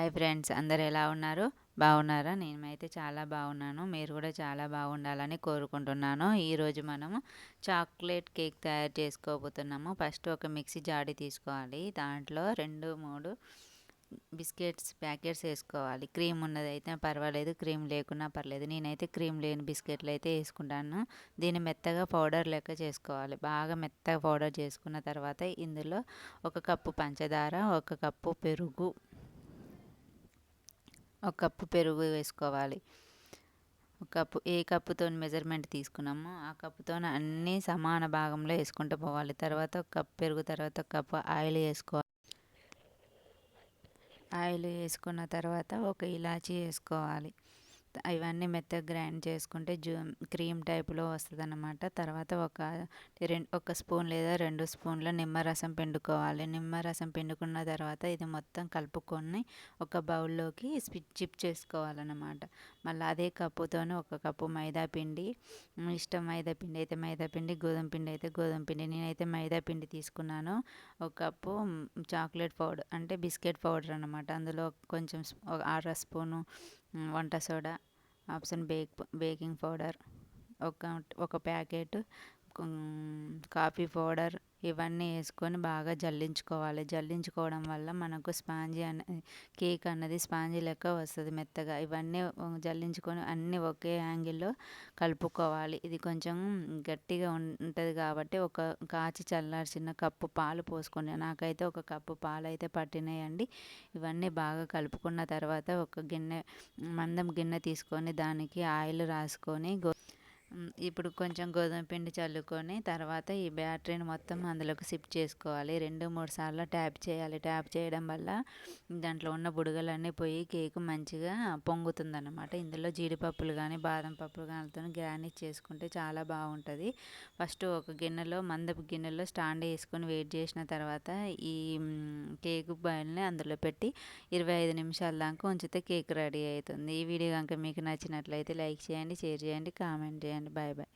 Hi friends అందరు ఎలా ఉన్నారు? బాగున్నారా? నేనైతే చాలా బాగున్నాను. మీరు కూడా చాలా బాగుండాలని కోరుకుంటున్నాను. ఈరోజు మనము చాక్లెట్ కేక్ తయారు చేసుకోబోతున్నాము. ఫస్ట్ ఒక మిక్సీ జాడి తీసుకోవాలి. దాంట్లో రెండు మూడు బిస్కెట్స్ ప్యాకెట్స్ వేసుకోవాలి. క్రీమ్ ఉన్నది అయితే పర్వాలేదు క్రీమ్ లేకున్నా పర్లేదు. నేనైతే క్రీమ్ లేని బిస్కెట్లు అయితే వేసుకుంటాను. దీన్ని మెత్తగా పౌడర్ లెక్క చేసుకోవాలి. బాగా మెత్తగా పౌడర్ చేసుకున్న తర్వాత ఇందులో ఒక కప్పు పంచదార ఒక కప్పు పెరుగు ఒక కప్పు పెరుగు వేసుకోవాలి. ఒక కప్పు ఏ కప్పుతో మెజర్మెంట్ తీసుకున్నామో ఆ కప్పుతో అన్నీ సమాన భాగంలో వేసుకుంటూ పోవాలి. తర్వాత ఒక కప్పు పెరుగు తర్వాత ఒక కప్పు ఆయిల్ వేసుకోవాలి. ఆయిల్ వేసుకున్న తర్వాత ఒక ఇలాచీ వేసుకోవాలి. ఇవన్నీ మెత్తగా గ్రైండ్ చేసుకుంటే జూ క్రీమ్ టైప్లో వస్తుంది అనమాట తర్వాత ఒక రెండు ఒక స్పూన్ లేదా రెండు స్పూన్ల నిమ్మరసం పిండుకోవాలి. నిమ్మరసం పిండుకున్న తర్వాత ఇది మొత్తం కలుపుకొని ఒక బౌల్లోకి చిప్ చేసుకోవాలన్నమాట. మళ్ళీ అదే కప్పుతోనే ఒక కప్పు మైదా పిండి. ఇష్టం మైదా పిండి అయితే మైదా పిండి గోధుమ పిండి అయితే గోధుమ పిండి. నేనైతే మైదా పిండి తీసుకున్నాను. ఒక కప్పు చాక్లెట్ పౌడర్ అంటే బిస్కెట్ పౌడర్ అనమాట అందులో కొంచెం అర స్పూను వంట soda option bake baking powder ఒక ఒక ప్యాకెట్ కాఫీ పౌడర్ ఇవన్నీ వేసుకొని బాగా జల్లించుకోవాలి. జల్లించుకోవడం వల్ల మనకు స్పాంజీ అనే కేక్ అన్నది స్పాంజీ లెక్క వస్తుంది మెత్తగా. ఇవన్నీ జల్లించుకొని అన్నీ ఒకే యాంగిల్లో కలుపుకోవాలి. ఇది కొంచెం గట్టిగా ఉంటుంది కాబట్టి ఒక కాచి చల్లార్చిన కప్పు పాలు పోసుకొని నాకైతే ఒక కప్పు పాలు అయితే పట్టినాయండి. ఇవన్నీ బాగా కలుపుకున్న తర్వాత ఒక గిన్నె మందం గిన్నె తీసుకొని దానికి ఆయిల్ రాసుకొని గో ఇప్పుడు కొంచెం గోధుమ పిండి చల్లుకొని తర్వాత ఈ బ్యాటరీని మొత్తం అందులోకి సిప్ చేసుకోవాలి. రెండు మూడు సార్లు ట్యాప్ చేయాలి. ట్యాప్ చేయడం వల్ల దాంట్లో ఉన్న బుడగలన్నీ పోయి కేక్ మంచిగా పొంగుతుందన్నమాట. ఇందులో జీడిపప్పులు కానీ బాదం పప్పులు కానీ గ్రానిష్ చేసుకుంటే చాలా బాగుంటుంది. ఫస్ట్ ఒక గిన్నెలో మందపు గిన్నెలో స్టాండ్ వేసుకొని వెయిట్ చేసిన తర్వాత ఈ కేక్ బాయిల్ని అందులో పెట్టి ఇరవై ఐదు నిమిషాల దాకా ఉంచితే కేక్ రెడీ అవుతుంది. ఈ వీడియో కనుక మీకు నచ్చినట్లయితే లైక్ చేయండి షేర్ చేయండి కామెంట్ చేయండి. Bye bye.